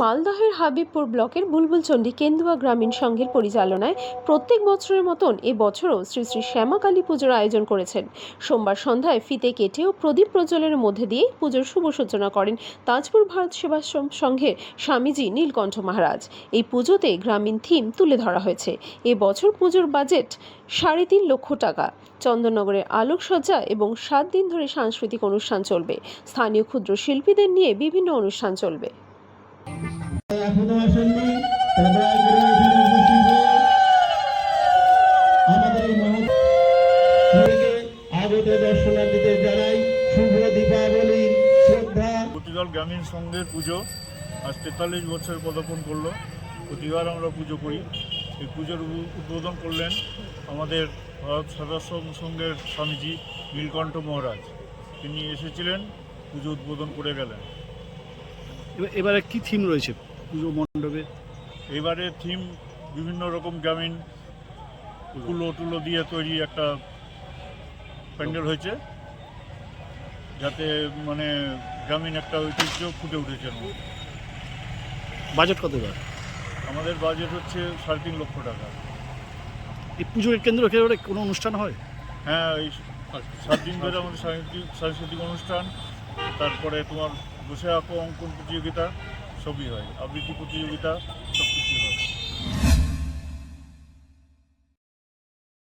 মালদহের হাবিবপুর ব্লকের বুলবুলচণ্ডী কেন্দুয়া গ্রামীণ সংঘের পরিচালনায় প্রত্যেক বছরের মতন এবছরও শ্রী শ্রী শ্যামাকালী পুজোর আয়োজন করেছেন। সোমবার সন্ধ্যায় ফিতে কেটে ও প্রদীপ প্রজ্বলনের মধ্যে দিয়ে পুজোর শুভ সূচনা করেন তাজপুর ভারত সেবাশ্রম সংঘের স্বামীজি নীলকণ্ঠ মহারাজ। এই পুজোতে গ্রামীণ থিম তুলে ধরা হয়েছে। এবছর পুজোর বাজেট সাড়ে তিন লক্ষ টাকা। চন্দননগরের আলোকসজ্জা এবং সাত দিন ধরে সাংস্কৃতিক অনুষ্ঠান চলবে। স্থানীয় ক্ষুদ্র শিল্পীদের নিয়ে বিভিন্ন অনুষ্ঠান চলবে। এখনও আসেননি আমাদের এই আগত জানাই শুভ শ্রদ্ধা। গ্রামীণ সংঘের পুজো আজ তেতাল্লিশ বছর পদার্পণ করল। প্রতিবার আমরা পুজো করি। এই পুজোর উদ্বোধন করলেন আমাদের ভারত সদাশ্রম সংঘের স্বামীজি নীলকণ্ঠ মহারাজ। তিনি এসেছিলেন, পুজো উদ্বোধন করে গেলেন। এবার এবারে কি থিম রয়েছে পুজো মণ্ডপে? এবারে থিম বিভিন্ন রকম গ্রামীণ কুলো টুলো দিয়ে তৈরি একটা প্যান্ডেল হয়েছে। যাতে মানে গ্রামীণ একটা ঐতিহ্য ফুটে উঠেছে বাজেট কত এবার? আমাদের বাজেট হচ্ছে সাড়ে তিন লক্ষ টাকা। এই পুজোকে কেন্দ্র করে কোনো অনুষ্ঠান হয়? হ্যাঁ এই সাত দিন ধরে আমাদের সাংস্কৃতিক সাংস্কৃতিক অনুষ্ঠান তারপরে তোমার বসে আঁকো অঙ্কন প্রতিযোগিতা সবই হয়। আবৃত্তি প্রতিযোগিতা সব কিছুই হয়।